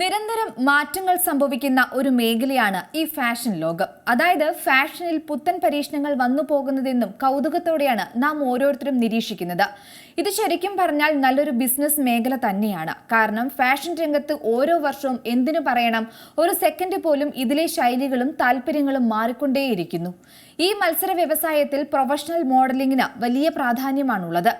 നിരന്തരം മാറ്റങ്ങൾ സംഭവിക്കുന്ന ഒരു മേഖലയാണ് ഈ ഫാഷൻ ലോകം. അതായത് ഫാഷനിൽ പുത്തൻ പരീക്ഷണങ്ങൾ വന്നു പോകുന്നതെന്നും കൗതുകത്തോടെയാണ് നാം ഓരോരുത്തരും നിരീക്ഷിക്കുന്നത്. ഇത് ശരിക്കും പറഞ്ഞാൽ നല്ലൊരു ബിസിനസ് മേഖല തന്നെയാണ്. കാരണം ഫാഷൻ രംഗത്ത് ഓരോ വർഷവും എന്തിനു പറയണം? ഒരു സെക്കൻഡ് പോലും ഇതിലെ ശൈലികളും താല്പര്യങ്ങളും മാറിക്കൊണ്ടേയിരിക്കുന്നു. ഈ മത്സര വ്യവസായത്തിൽ പ്രൊഫഷണൽ മോഡലിംഗിന് വലിയ പ്രാധാന്യമാണുള്ളത്.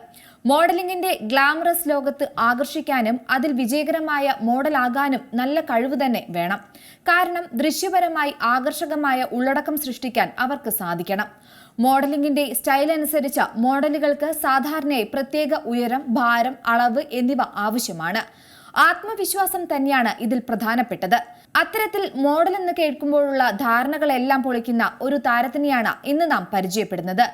മോഡലിംഗിന്റെ ഗ്ലാമറസ് ലോകത്ത് ആകർഷിക്കാനും അതിൽ വിജയകരമായ മോഡലാകാനും നല്ല കഴിവ് തന്നെ വേണം. കാരണം ദൃശ്യപരമായി ആകർഷകമായ ഉള്ളടക്കം സൃഷ്ടിക്കാൻ അവർക്ക് സാധിക്കണം. മോഡലിംഗിന്റെ സ്റ്റൈൽ അനുസരിച്ച് മോഡലുകൾക്ക് സാധാരണയായി പ്രത്യേക ഉയരം ഭാരം അളവ് എന്നിവ ആവശ്യമാണ്. ആത്മവിശ്വാസം തന്നെയാണ് ഇതിൽ പ്രധാനപ്പെട്ടത്. അത്തരത്തിൽ മോഡൽ എന്ന് കേൾക്കുമ്പോഴുള്ള ധാരണകളെല്ലാം പൊളിക്കുന്ന ഒരു താരത്തിനെയാണ് ഇന്ന് നാം പരിചയപ്പെടുന്നത്.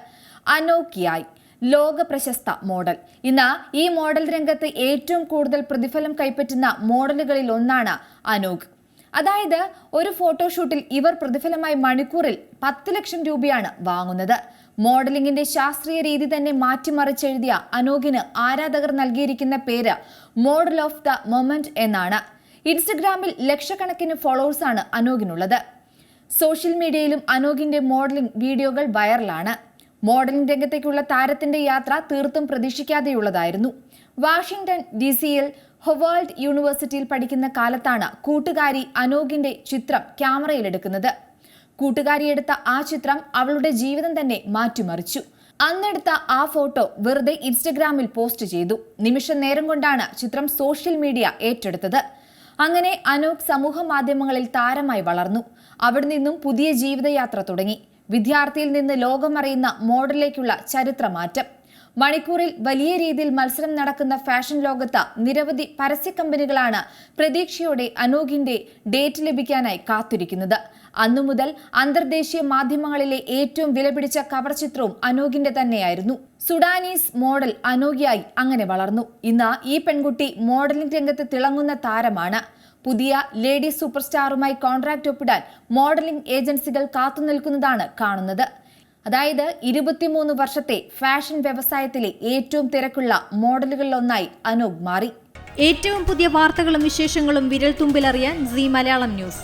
അനോക്കിയായി. ലോക പ്രശസ്ത മോഡൽ. ഇന്ന് ഈ മോഡൽ രംഗത്ത് ഏറ്റവും കൂടുതൽ പ്രതിഫലം കൈപ്പറ്റുന്ന മോഡലുകളിൽ ഒന്നാണ് അനൂഖ് അതായത് ഒരു ഫോട്ടോഷൂട്ടിൽ ഇവർ പ്രതിഫലമായി മണിക്കൂറിൽ പത്ത് ലക്ഷം രൂപയാണ് വാങ്ങുന്നത്. മോഡലിംഗിന്റെ ശാസ്ത്രീയ രീതി തന്നെ മാറ്റിമറിച്ചെഴുതിയ അനൂഖിന് ആരാധകർ നൽകിയിരിക്കുന്ന പേര് മോഡൽ ഓഫ് ദ മൊമെന്റ് എന്നാണ്. ഇൻസ്റ്റഗ്രാമിൽ ലക്ഷക്കണക്കിന് ഫോളോവേഴ്സാണ് അനോഗിനുള്ളത്. സോഷ്യൽ മീഡിയയിലും അനോഗിന്റെ മോഡലിംഗ് വീഡിയോകൾ വൈറലാണ്. മോഡലിംഗ് രംഗത്തേക്കുള്ള താരത്തിന്റെ യാത്ര തീർത്തും പ്രതീക്ഷിക്കാതെയുള്ളതായിരുന്നു. വാഷിംഗ്ടൺ ഡി സിയിൽ ഹൊവാൾഡ് യൂണിവേഴ്സിറ്റിയിൽ പഠിക്കുന്ന കാലത്താണ് കൂട്ടുകാരി അനോഗിന്റെ ചിത്രം ക്യാമറയിലെടുക്കുന്നത്. കൂട്ടുകാരിയെടുത്ത ആ ചിത്രം അവളുടെ ജീവിതം തന്നെ മാറ്റിമറിച്ചു. അന്നെടുത്ത ആ ഫോട്ടോ വെറുതെ ഇൻസ്റ്റഗ്രാമിൽ പോസ്റ്റ് ചെയ്തു. നിമിഷ നേരം കൊണ്ടാണ് ചിത്രം സോഷ്യൽ മീഡിയ ഏറ്റെടുത്തത്. അങ്ങനെ അനൂപ് സമൂഹ മാധ്യമങ്ങളിൽ താരമായി വളർന്നു. അവിടെ നിന്നും പുതിയ ജീവിതയാത്ര തുടങ്ങി. വിദ്യാർത്ഥിയിൽ നിന്ന് ലോകമറിയുന്ന മോഡലിലേക്കുള്ള ചരിത്രമാറ്റം. മണിക്കൂറിൽ വലിയ രീതിയിൽ മത്സരം നടക്കുന്ന ഫാഷൻ ലോകത്ത് നിരവധി പരസ്യ കമ്പനികളാണ് പ്രതീക്ഷയോടെ അനൂഖിന്റെ ഡേറ്റ് ലഭിക്കാനായി കാത്തിരിക്കുന്നത്. അന്നു മുതൽ അന്തർദേശീയ മാധ്യമങ്ങളിലെ ഏറ്റവും വിലപിടിച്ച കവർ ചിത്രവും അനൂഖിന്റെ തന്നെയായിരുന്നു. സുഡാനീസ് മോഡൽ അനൂഖിയായി അങ്ങനെ വളർന്നു. ഇന്ന് ഈ പെൺകുട്ടി മോഡലിംഗ് രംഗത്ത് തിളങ്ങുന്ന താരമാണ്. പുതിയ ലേഡി സൂപ്പർ സ്റ്റാറുമായി കോൺട്രാക്ട് ഒപ്പിടാൻ മോഡലിംഗ് ഏജൻസികൾ കാത്തുനിൽക്കുന്നതാണ് കാണുന്നത്. അതായത് ഇരുപത്തിമൂന്ന് വർഷത്തെ ഫാഷൻ വ്യവസായത്തിലെ ഏറ്റവും തിരക്കുള്ള മോഡലുകളിലൊന്നായി അനൂപ് മാറി. ഏറ്റവും പുതിയ വാർത്തകളും വിശേഷങ്ങളും വിരൽ തുമ്പിലറിയാൻ സി മലയാളം ന്യൂസ്.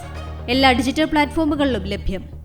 എല്ലാ ഡിജിറ്റൽ പ്ലാറ്റ്ഫോമുകളിലും ലഭ്യം.